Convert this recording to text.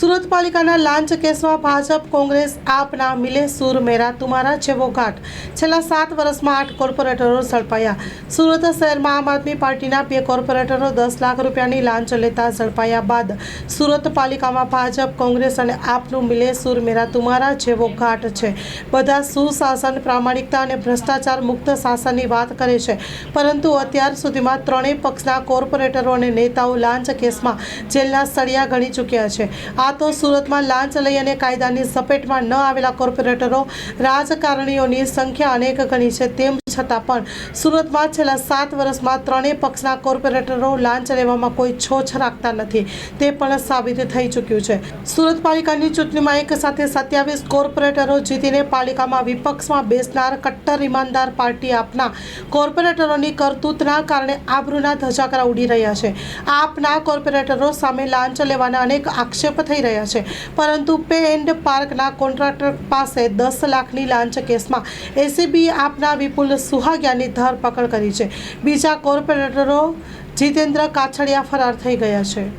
સુરત પાલિકાના લાંચ કેસમાં ભાજપ, કોંગ્રેસ, આપના મિલે સુર મેરા તુમારા જેવો ઘાટ. છેલ્લા સાત વર્ષમાં આઠ કોર્પોરેટરો ઝડપાયા. સુરત શહેરમાં આમ આદમી પાર્ટીના બે કોર્પોરેટરો દસ લાખ રૂપિયાની લાંચ લેતા ઝડપાયા બાદ સુરત પાલિકામાં ભાજપ, કોંગ્રેસ અને આપનું મિલે સુર મેરા તુમારા જેવો ઘાટ છે. બધા સુશાસન, પ્રામાણિકતા અને ભ્રષ્ટાચાર મુક્ત શાસનની વાત કરે છે. પરંતુ અત્યાર સુધીમાં ત્રણેય પક્ષના કોર્પોરેટરો અને નેતાઓ લાંચ કેસમાં જેલના સળિયા ગણી ચૂક્યા છે. આ તો સુરતમાં લાંચ લઈ અને કાયદાની સપેટમાં ન આવેલા કોર્પોરેટરો રાજકારણીઓની સંખ્યા અનેક ગણી છે. તેમ છતાં પણ સુરતમાં છેલ્લા સાત વર્ષમાં ત્રણેય પક્ષના કોર્પોરેટરો લાંચ લેવામાં કોઈ છોછ રાખતા નથી. તે પણ સાબિત થઈ ચૂક્યું છે. સુરત પાલિકાની ચૂંટણીમાં એક સાથે સત્યાવીસ કોર્પોરેટરો જીતીને પાલિકામાં વિપક્ષમાં બેસનાર કટ્ટર ઈમાનદાર પાર્ટી આપના કોર્પોરેટરોની કરતૂતના કારણે આબરૂના ધજાકરા ઉડી રહ્યા છે. આપના કોર્પોરેટરો સામે લાંચ લેવાના અનેક આક્ષેપ થઈ રહ્યા છે. પરંતુ પે એન્ડ પાર્કના કોન્ટ્રાક્ટર પાસે દસ લાખની લાંચ કેસમાં એસીબી આપના વિપુલ સુહાગિયાની ધરપકડ કરી છે. બીજા કોર્પોરેટરો જીતેન્દ્ર કાછડિયા ફરાર થઈ ગયા છે.